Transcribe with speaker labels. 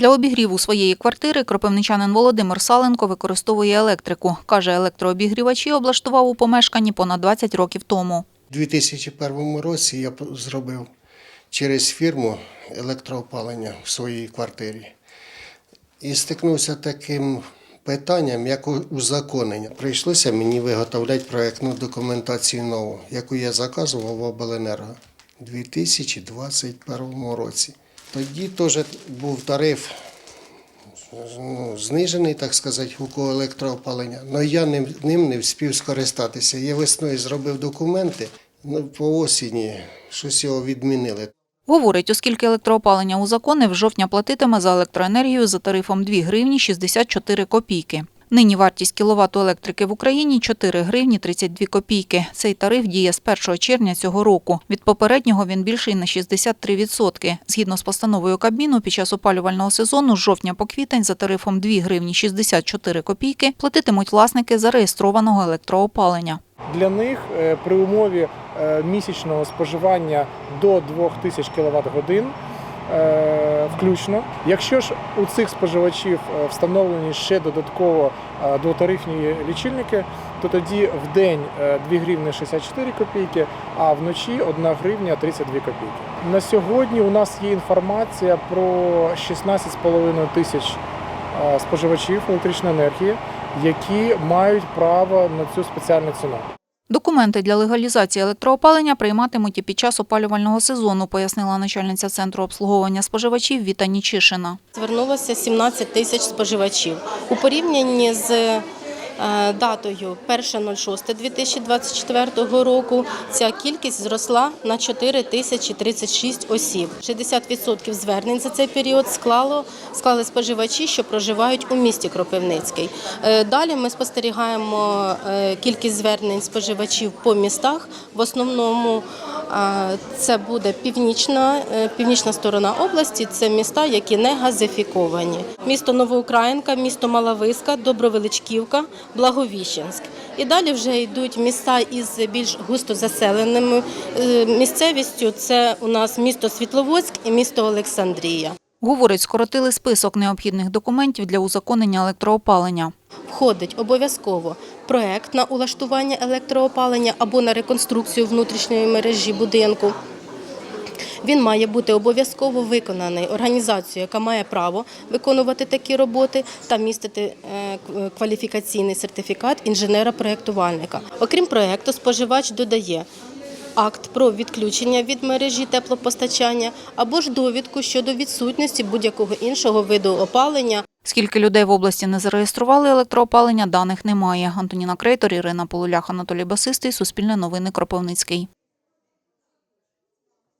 Speaker 1: Для обігріву своєї квартири кропивничанин Володимир Саленко використовує електрику. Каже, електрообігрівачі облаштував у помешканні понад 20 років тому.
Speaker 2: У 2001 році я зробив через фірму електроопалення в своїй квартирі. І стикнувся таким питанням, як узаконення. Прийшлося мені виготовляти проєктну документацію нову, яку я заказував в обленерго у 2021 році. Тоді теж був тариф ну, знижений, так сказати, у кого електроопалення. Але я ним, не встиг скористатися. Я весною зробив документи, ну, по осені щось його відмінили.
Speaker 1: Говорить, оскільки електроопалення узаконив, жовтня платитиме за електроенергію за тарифом 2 гривні 64 копійки. Нині вартість кіловату електрики в Україні 4 гривні 32 копійки. Цей тариф діє з 1 червня цього року. Від попереднього він більший на 63%. Згідно з постановою Кабміну, під час опалювального сезону з жовтня по квітень за тарифом 2 гривні 64 копійки платитимуть власники зареєстрованого електроопалення.
Speaker 3: Для них е, при умові е, місячного споживання до 2000 кВт годин включно. Якщо ж у цих споживачів е, встановлені ще додатково е, двотарифні лічильники, то тоді в день е, 2 гривні 64 копійки, а вночі 1 гривня 32 копійки. На сьогодні у нас є інформація про 16,5 тисяч е, споживачів електричної енергії, які мають право на цю спеціальну ціну.
Speaker 1: Документи для легалізації електроопалення прийматимуть і під час опалювального сезону, пояснила начальниця центру обслуговування споживачів Віта Нічишина.
Speaker 4: Звернулося 17 тисяч споживачів. У порівнянні з датою 1.06.2024 року ця кількість зросла на 4 тисячі 36 осіб. 60% звернень за цей період склало, склали споживачі, що проживають у місті Кропивницький. Е, Далі ми спостерігаємо е, кількість звернень споживачів по містах. В основному е, це буде північна, е, північна сторона області. Це міста, які не газифіковані. Місто Новоукраїнка, місто Малависка, Добровеличківка, Благовіщенськ. І далі вже йдуть міста із більш густо заселеними е, місцевістю. Це у нас місто Світловодськ і місто Олександрія.
Speaker 1: Говорить, скоротили список необхідних документів для узаконення електроопалення.
Speaker 4: Входить обов'язково проект на улаштування електроопалення або на реконструкцію внутрішньої мережі будинку. Він має бути обов'язково виконаний організацією, яка має право виконувати такі роботи та містити е, кваліфікаційний сертифікат інженера-проєктувальника. Окрім проєкту, споживач додає акт про відключення від мережі теплопостачання або ж довідку щодо відсутності будь-якого іншого виду опалення
Speaker 1: Скільки людей в області не зареєстрували електроопалення, даних немає. Антоніна Крейтор, Ірина Полулях, Анатолій Басистий, Суспільне новини Кропивницький.